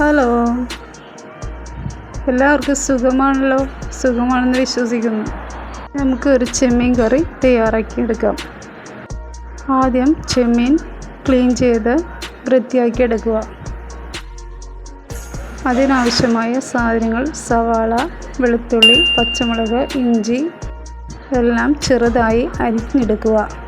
Hello. എല്ലാവർക്കും സുഖമാണല്ലോ? സുഖമാണെന്ന് വിശ്വസിക്കുന്നു. നമുക്ക് ഒരു ചെമ്മീൻ കറി തയ്യാറാക്കി എടുക്കാം. ആദ്യം ചെമ്മീൻ ക്ലീൻ ചെയ്ത് വൃത്തിയാക്കി എടുക്കുക. അതിനാവശ്യമായ സാധനങ്ങൾ സവാള വെളുത്തുള്ളി പച്ചമുളക് ഇഞ്ചി എല്ലാം ചെറുതായി അരിഞ്ഞെടുക്കുക.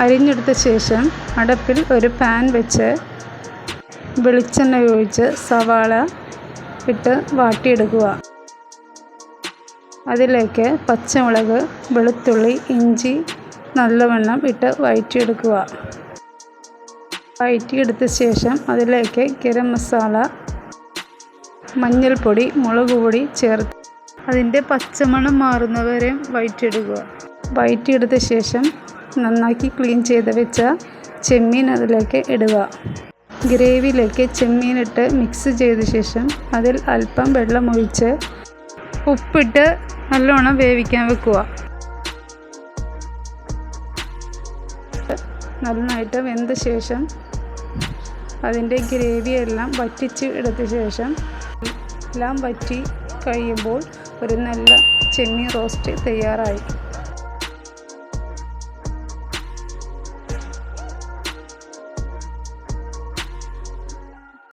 അരിഞ്ഞെടുത്ത ശേഷം അടപ്പിൽ ഒരു പാൻ വെച്ച് വെളിച്ചെണ്ണ ഒഴിച്ച് സവാള ഇട്ട് വാട്ടിയെടുക്കുക. അതിലേക്ക് പച്ചമുളക് വെളുത്തുള്ളി ഇഞ്ചി നല്ലവണ്ണം ഇട്ട് വഴറ്റിയെടുക്കുക വഴറ്റിയെടുത്ത ശേഷം അതിലേക്ക് ഗരം മസാല മഞ്ഞൾപ്പൊടി മുളക് പൊടി ചേർത്ത് അതിന്റെ പച്ചമണം മാറുന്നവരെയും വഴറ്റിയെടുക്കുക വഴറ്റിയെടുത്ത ശേഷം നന്നാക്കി ക്ലീൻ ചെയ്ത് വെച്ച ചെമ്മീൻ അതിലേക്ക് ഇടുക. ഗ്രേവിയിലേക്ക് ചെമ്മീനിട്ട് മിക്സ് ചെയ്ത ശേഷം അതിൽ അല്പം വെള്ളം ഒഴിച്ച് ഉപ്പിട്ട് നല്ലോണം വേവിക്കാൻ വെക്കുക. നന്നായിട്ട് വെന്ത ശേഷം അതിന്റെ ഗ്രേവിയെല്ലാം വറ്റിച്ച് എടുത്ത ശേഷം എല്ലാം വറ്റി കഴിയുമ്പോൾ ഒരു നല്ല ചെമ്മീൻ റോസ്റ്റ് തയ്യാറായി.